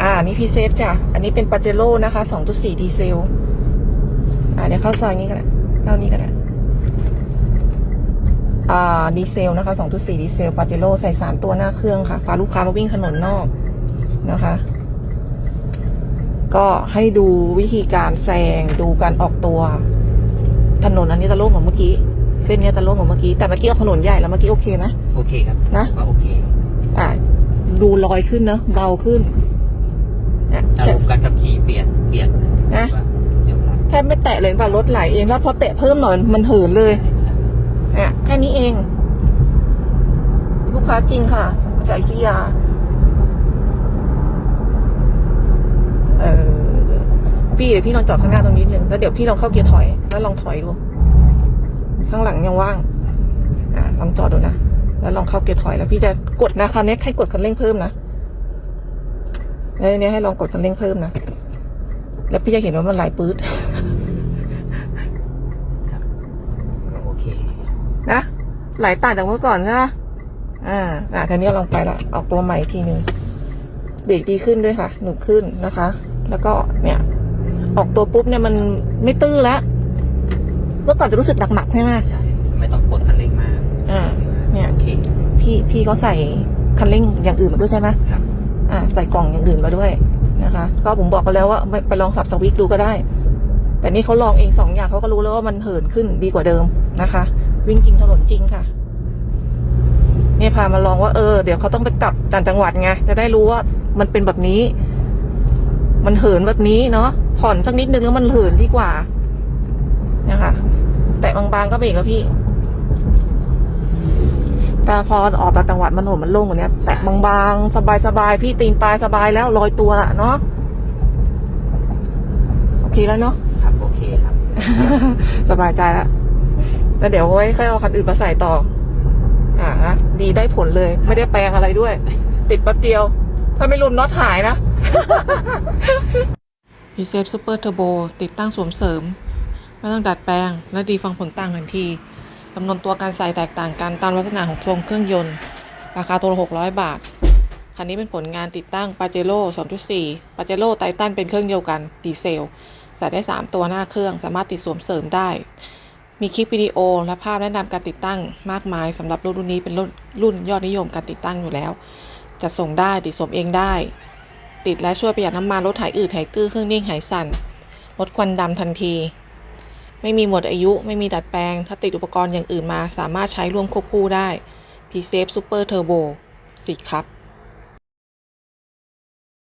อ่า นี่พีเซฟจ้ะ อันนี้เป็นปาเจโร่นะคะ2.4ดีเซล อ่าเดี๋ยวเข้าซอยนี้กันนะเข้านี้กันนะอ่าดีเซลนะคะ2.4ดีเซลปาเจโร่ใส่สามตัวหน้าเครื่องค่ะ พาลูกค้ามาวิ่งถนนนอกนะคะ ก็ให้ดูวิธีการแซงดูการออกตัว ถนนอันนี้จะโล่งกว่าเมื่อกี้ เส้นเนี้ยจะโล่งกว่าเมื่อกี้ แต่เมื่อกี้เอาถนนใหญ่แล้วเมื่อกี้โอเคไหมโอเคครับนะว่าโอเค อ่าดูลอยขึ้นเนอะเบาขึ้น เนี่ยอารมณ์การขับขี่เปลี่ยนเปลี่ยนนะว่าเดี๋ยวรับแทบไม่แตะเลยป่ะรถไหลเองแล้วพอแตะเพิ่มหน่อยมันเหินเลยใช่ใช่เนี่ยแค่นี้เอง ลูกค้าจริงค่ะมาจากอยุธยา เออพี่เดี๋ยวพี่ลองจอดข้างหน้าตรงนี้นิดนึงแล้วเดี๋ยวพี่ลองเข้าเกียร์ถอย แล้วลองถอยดู ข้างหลังยังว่าง อ่าลองจอดดูนะ แล้วลองเข้าเกียร์ถอยแล้วพี่จะกดนะคราวนี้ให้กดคันเร่งเพิ่มนะ แล้วอันนี้ให้ลองกดคันเร่งเพิ่มนะ แล้วพี่จะเห็นว่ามันไหลปื๊ดครับโอเค นะไหลต่างจากเมื่อก่อนใช่ไหมอ่า อ่าทีนี้ลองไปละ ออกตัวใหม่อีกทีหนึ่งเบรกดีขึ้นด้วยค่ะ หนุกขึ้นนะคะ แล้วก็เนี่ย ออกตัวปุ๊บเนี่ยมันไม่ตื้อแล้ว เมื่อก่อนจะรู้สึกหนักๆใช่ไหมใช่ ไม่ต้องกดคันเร่งมาก อ่า เนี่ยโอเคพี่พี่เขาใส่คันเร่งอย่างอื่นมาด้วยใช่ไหมครับ อ่าใส่กล่องอย่างอื่นมาด้วยนะคะ ก็ผมบอกเขาแล้วว่าไปไปลองสับสวิตดูก็ได้ แต่นี่เขาลองเองสองอย่างเขาก็รู้แล้วว่ามันเหินขึ้นดีกว่าเดิมนะคะ วิ่งจริงถนนจริงค่ะเนี่ยพามาลองว่าเออเดี๋ยวเขาต้องไปกลับต่างจังหวัดไงจะได้รู้ว่ามันเป็นแบบนี้ มันเหินแบบนี้เนาะผ่อนสักนิดนึงแล้วมันเหินดีกว่าเนี่ยค่ะแต่บางๆก็เบรกแล้วพี่ แต่พอออกต่างจังหวัดมันถนนมันโล่งกว่านี้แตะบางๆ สบายๆ พี่ตีนปลายสบายแล้วลอยตัวละเนาะโอเคแล้วเนาะครับโอเคครับ สบายใจแล้วแล้วเดี๋ยวไว้ค่อยเอาคันอื่นมาใส่ต่อ อ่านะดีได้ผลเลย ไม่ได้แปลงอะไรด้วย ติดแป๊บเดียว ถ้าไม่รุนน็อตหายนะพีเซฟซูเปอร์เทอร์โบติดตั้งสวมเสริม ไม่ต้องดัดแปลงและดีฟังผลต่างทันที จำนวนตัวการใส่แตกต่างกันตามลักษณะของทรงเครื่องยนต์ ราคาตัวละ600 บาท คันนี้เป็นผลงานติดตั้งปาเจโร่2.4ปาเจโร่ไททันเป็นเครื่องเดียวกันดีเซล ใส่ได้ 3 ตัวหน้าเครื่อง สามารถติดสวมเสริมได้ มีคลิปวิดีโอและภาพแนะนำการติดตั้งมากมายสำหรับรุ่นนี้เป็นรุ่นรุ่นยอดนิยมการติดตั้งอยู่แล้ว จัดส่งได้ติดสวมเองได้ ติดและช่วยประหยัดน้ำมันลดหายอืดหายตื้อเครื่องนิ่งหายสั่นลดควันดำทันที ไม่มีหมดอายุ ไม่มีดัดแปลง ถ้าติดอุปกรณ์อย่างอื่นมาสามารถใช้ร่วมควบคู่ได้ p s a f e Super Turbo 4ครับ